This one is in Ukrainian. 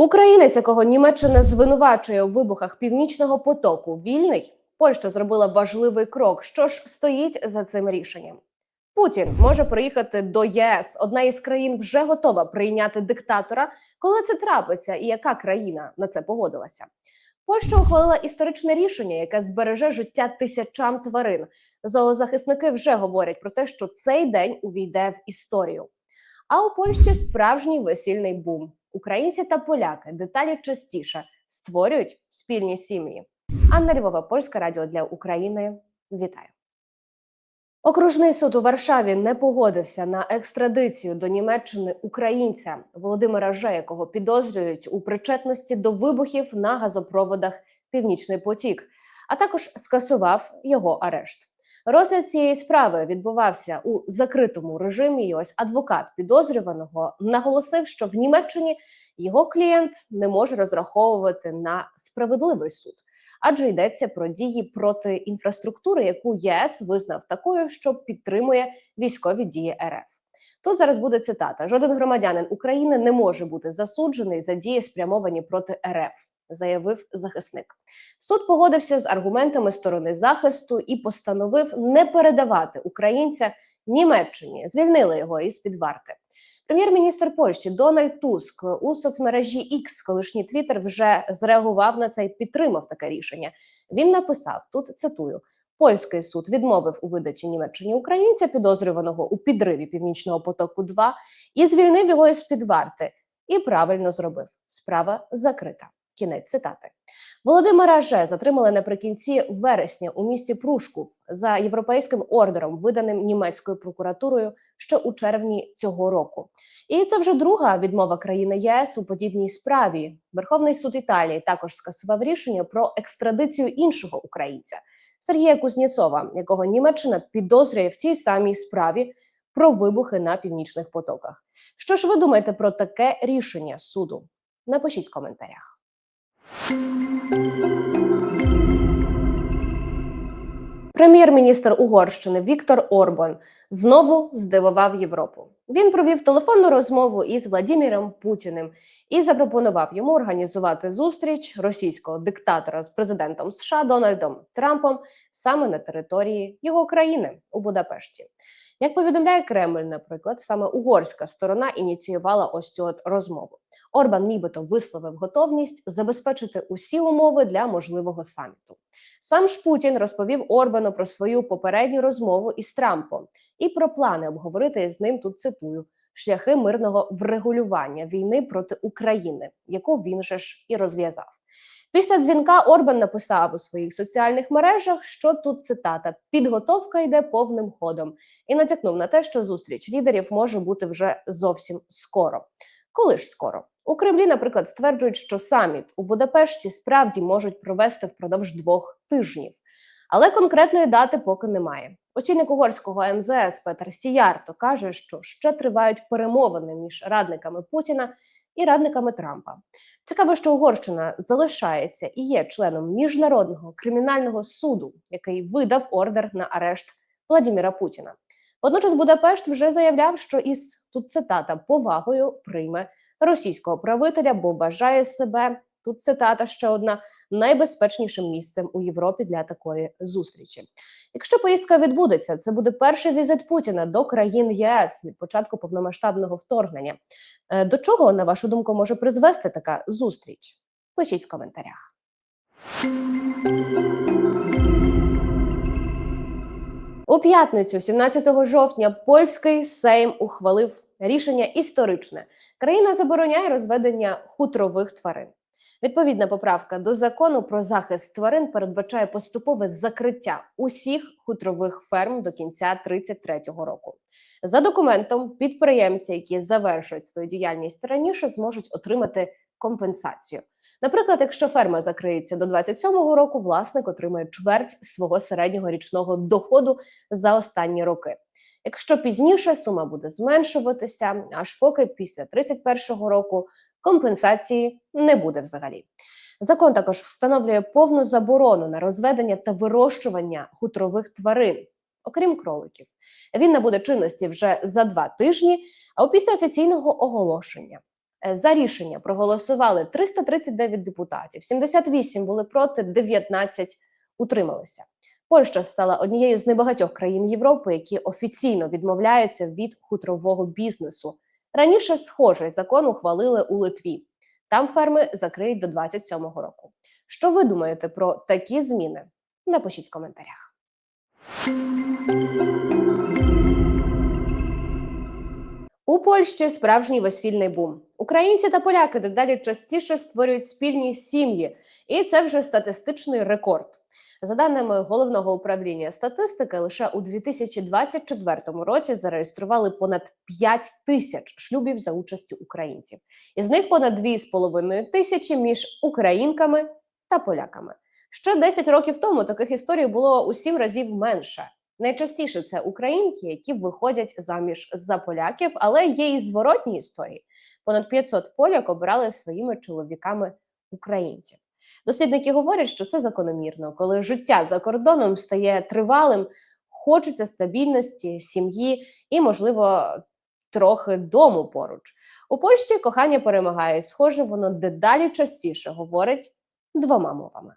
Українець, якого Німеччина звинувачує у вибухах північного потоку, вільний. Польща зробила важливий крок. Що ж стоїть за цим рішенням? Путін може приїхати до ЄС. Одна із країн вже готова прийняти диктатора. Коли це трапиться, і яка країна на це погодилася? Польща ухвалила історичне рішення, яке збереже життя тисячам тварин. Зоозахисники вже говорять про те, що цей день увійде в історію. А у Польщі справжній весільний бум. Українці та поляки деталі частіше створюють спільні сім'ї. Анна Львова, Польське радіо для України. Вітаю. Окружний суд у Варшаві не погодився на екстрадицію до Німеччини українця Володимира Же, якого підозрюють у причетності до вибухів на газопроводах Північний потік, а також скасував його арешт. Розгляд цієї справи відбувався у закритому режимі. І ось адвокат підозрюваного наголосив, що в Німеччині його клієнт не може розраховувати на справедливий суд, адже йдеться про дії проти інфраструктури, яку ЄС визнав такою, що підтримує військові дії РФ. Тут зараз буде цитата: жоден громадянин України не може бути засуджений за дії, спрямовані проти РФ. Заявив захисник. Суд погодився з аргументами сторони захисту і постановив не передавати українця Німеччині. Звільнили його із під варти. Прем'єр-міністр Польщі Дональд Туск у соцмережі X, колишній Твіттер, вже зреагував на це і підтримав таке рішення. Він написав тут цитую. Польський суд відмовив у видачі Німеччині українця, підозрюваного у підриві північного потоку. 2 і звільнив його із під варти. І правильно зробив. Справа закрита. Кінець цитати Володимира Же затримали наприкінці вересня у місті Прушков за європейським ордером, виданим німецькою прокуратурою ще у червні цього року. І це вже друга відмова країни ЄС у подібній справі. Верховний суд Італії також скасував рішення про екстрадицію іншого українця Сергія Кузнєцова, якого Німеччина підозрює в тій самій справі про вибухи на північних потоках. Що ж ви думаєте про таке рішення суду? Напишіть в коментарях. Прем'єр-міністр Угорщини Віктор Орбан знову здивував Європу. Він провів телефонну розмову із Владіміром Путіним і запропонував йому організувати зустріч російського диктатора з президентом США Дональдом Трампом саме на території його країни у Будапешті. Як повідомляє Кремль, наприклад, саме угорська сторона ініціювала ось цю от розмову. Орбан, нібито висловив готовність забезпечити усі умови для можливого саміту. Сам ж Путін розповів Орбану про свою попередню розмову із Трампом і про плани обговорити з ним тут цитую шляхи мирного врегулювання війни проти України, яку він же ж і розв'язав. Після дзвінка Орбан написав у своїх соціальних мережах, що тут цитата підготовка йде повним ходом, і натякнув на те, що зустріч лідерів може бути вже зовсім скоро. Коли ж скоро у Кремлі, наприклад, стверджують, що саміт у Будапешті справді можуть провести впродовж двох тижнів, але конкретної дати поки немає. Очільник угорського МЗС Петер Сіярто каже, що ще тривають перемовини між радниками Путіна і радниками Трампа. Цікаво, що Угорщина залишається і є членом міжнародного кримінального суду, який видав ордер на арешт Владіміра Путіна. Водночас Будапешт вже заявляв, що із тут цитата повагою прийме російського правителя, бо вважає себе тут цитата ще одна найбезпечнішим місцем у Європі для такої зустрічі. Якщо поїздка відбудеться, це буде перший візит Путіна до країн ЄС від початку повномасштабного вторгнення. Е, До чого, на вашу думку, може призвести така зустріч? Пишіть в коментарях. У п'ятницю, 17 жовтня, польський Сейм ухвалив рішення історичне. Країна забороняє розведення хутрових тварин. Відповідна поправка до закону про захист тварин передбачає поступове закриття усіх хутрових ферм до кінця 33-го року. За документом, підприємці, які завершують свою діяльність раніше, зможуть отримати компенсацію. Наприклад, якщо ферма закриється до 27-го року, власник отримає чверть свого середнього річного доходу за останні роки. Якщо пізніше сума буде зменшуватися, аж поки після 31-го року компенсації не буде взагалі. Закон також встановлює повну заборону на розведення та вирощування хутрових тварин, окрім кроликів. Він набуде чинності вже за два тижні, а після офіційного оголошення. Е, За рішення проголосували 339 депутатів, 78 були проти, 19 утрималися. Польща стала однією з небагатьох країн Європи, які офіційно відмовляються від хутрового бізнесу. Раніше схожий закон ухвалили у Литві. Там ферми закриють до 27-го року. Що ви думаєте про такі зміни? Напишіть в коментарях. У Польщі справжній весільний бум. Українці та поляки дедалі частіше створюють спільні сім'ї, і це вже статистичний рекорд. За даними головного управління статистики, лише у 2024 році зареєстрували понад 5 тисяч шлюбів за участю українців. Із них понад 2,5 тисячі між українками та поляками. Ще 10 років тому таких історій було у 7 разів менше. Найчастіше це українки, які виходять заміж за поляків, але є і зворотні історії. Понад 500 поляк обрали своїми чоловіками українців. Дослідники говорять, що це закономірно, коли життя за кордоном стає тривалим, хочеться стабільності, сім'ї і, можливо, трохи дому поруч. У Польщі кохання перемагає. Схоже, воно дедалі частіше говорить двома мовами.